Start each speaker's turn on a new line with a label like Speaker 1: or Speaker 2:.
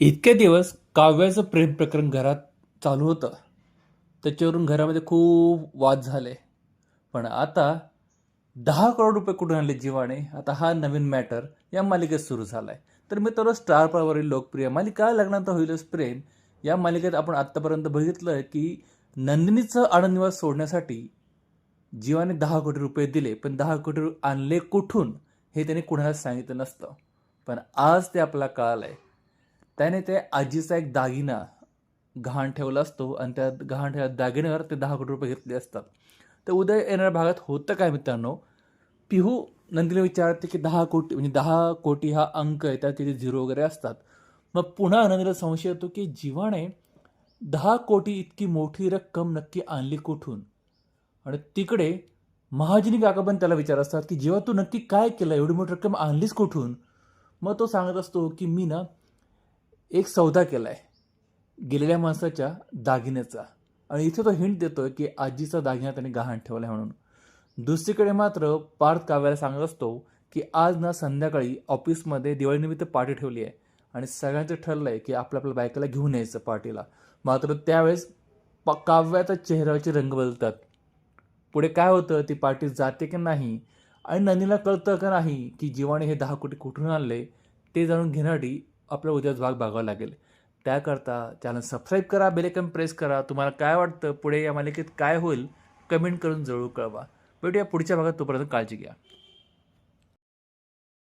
Speaker 1: इतके दिवस काव्याचं प्रेम प्रकरण घरात चालू होतं. त्याच्यावरून घरामध्ये खूप वाद झाले. पण आता दहा करोड रुपये कुठून आणले जीवाने? आता हा नवीन मॅटर या मालिकेत सुरू झाला आहे तर मी तर स्टार प्रवारील लोकप्रिय मालिका लग्नात होईलच प्रेम. या मालिकेत आपण आत्तापर्यंत बघितलं की नंदिनीचं आनंदनिवास सोडण्यासाठी जीवाने दहा कोटी रुपये दिले पण दहा कोटी आणले कुठून हे त्याने कुणाला सांगितलं नसतं. पण आज ते आपला कळालं आहे. त्याने ते आजीचा एक दागिना गहाण ठेवला असतो आणि त्या गहाण ठेवल्या दागिन्यावर ते दहा कोटी रुपये घेतले असतात. तर उद्या येणाऱ्या भागात होतं काय मित्रांनो? पिहू नंदिनी विचारते की दहा कोटी म्हणजे दहा कोटी हा अंक आहे त्यात तिथे झिरो वगैरे असतात. मग पुन्हा नंदिनीला संशय येतो की जीवाने दहा कोटी इतकी मोठी रक्कम नक्की आणली कुठून? आणि तिकडे महाजनी काका पण त्याला विचार असतात की जेव्हा तू नक्की काय केलं एवढी मोठी रक्कम आणलीच कुठून? मग तो सांगत असतो की मी ना एक सौदा केला आहे गेलेल्या माणसाच्या दागिन्याचा. आणि इथे तो हिंट देतोय की आजीचा दागिना त्याने गहाण ठेवला आहे म्हणून. दुसरीकडे मात्र पार्थ काव्याला सांगत असतो की आज ना संध्याकाळी ऑफिसमध्ये दिवाळीनिमित्त पार्टी ठेवली आहे. आणि सगळ्यांचं ठरलं आहे की आपल्या आपल्या बायकाला घेऊन यायचं पार्टीला. मात्र त्यावेळेस प काव्याचा चेहऱ्याचे रंग बदलतात. पुढे काय होतं? ती पार्टी जाते की नाही? आणि नंदीला कळतं का नाही की जीवाने हे दहा कोटी कुठून आणले? ते जाणून घेण्यासाठी आपल्या उद्याच भाग बघावा लागेल. त्याकरता चॅनल सबस्क्राईब करा बेलेकन प्रेस करा. तुम्हाला काय वाटतं पुढे या मालिकेत काय होईल कमेंट करून जरूर कळवा. भेटूया पुढच्या भागात तोपर्यंत काळजी घ्या.